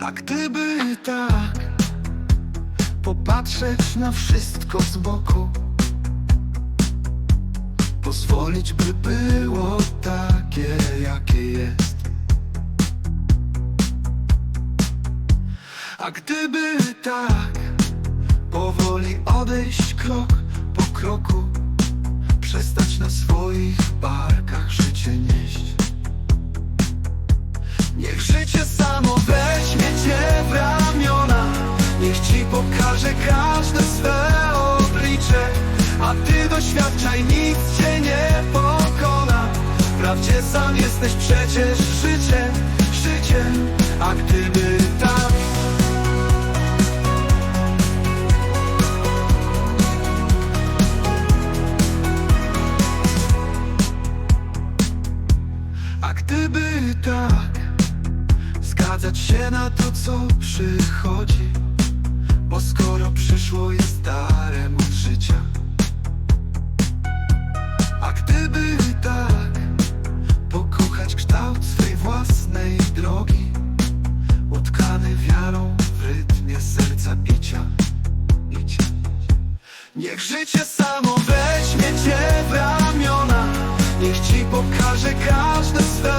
A gdyby tak Popatrzeć na wszystko z boku Pozwolić, by było takie, jakie jest. A gdyby tak Powoli odejść krok po kroku Przestać na swoich barkach życie nieść pokaże każde swe oblicze A ty doświadczaj, nic cię nie pokona. Wprawdzie sam jesteś przecież życiem, życiem A gdyby tak A gdyby tak Zgadzać się na to, co przychodzi Skoro przyszło jest darem od życia. A gdyby tak Pokochać kształt swej własnej drogi Utkany wiarą w rytmie serca Bicia. Niech życie samo weźmie cię w ramiona Niech ci pokaże każde swe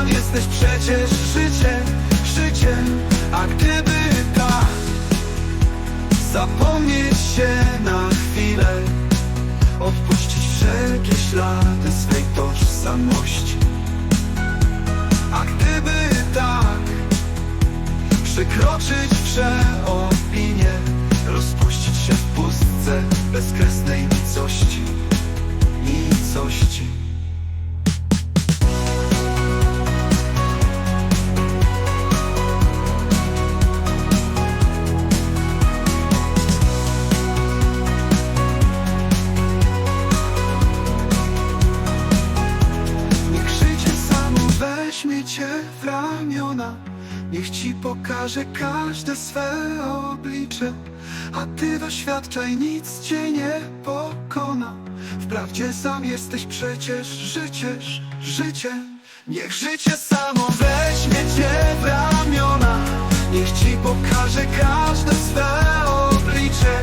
sam jesteś przecież życiem, życiem. A gdyby tak Zapomnieć się na chwilę. Odpuścić wszelkie ślady swej tożsamości. A gdyby tak Przekroczyć przeopinie Rozpuścić się w pustce bezkresnej nicości Nicości cię w ramiona. Niech ci pokaże każde swe oblicze. A ty doświadczaj, nic cię nie pokona. Wprawdzie sam jesteś przecież życież, życiem. Niech życie samo weźmie cię w ramiona. Niech ci pokaże każde swe oblicze.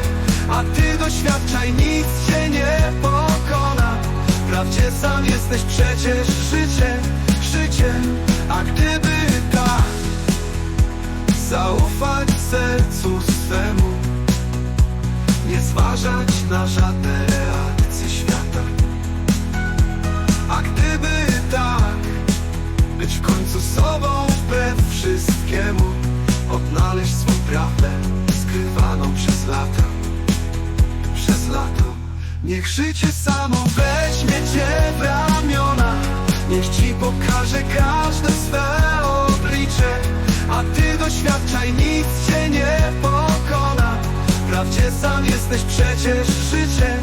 A ty doświadczaj, nic cię nie pokona. Wprawdzie sam jesteś przecież życiem, życiem A gdyby tak Zaufać sercu swemu Nie zważać na żadne reakcje świata. A gdyby tak Być w końcu sobą wbrew wszystkiemu Odnaleźć swą prawdę Skrywaną przez lata. Przez lato Niech życie samo weźmie pokaże każde swe oblicze A ty doświadczaj, nic cię nie pokona. Wprawdzie sam jesteś przecież życiem,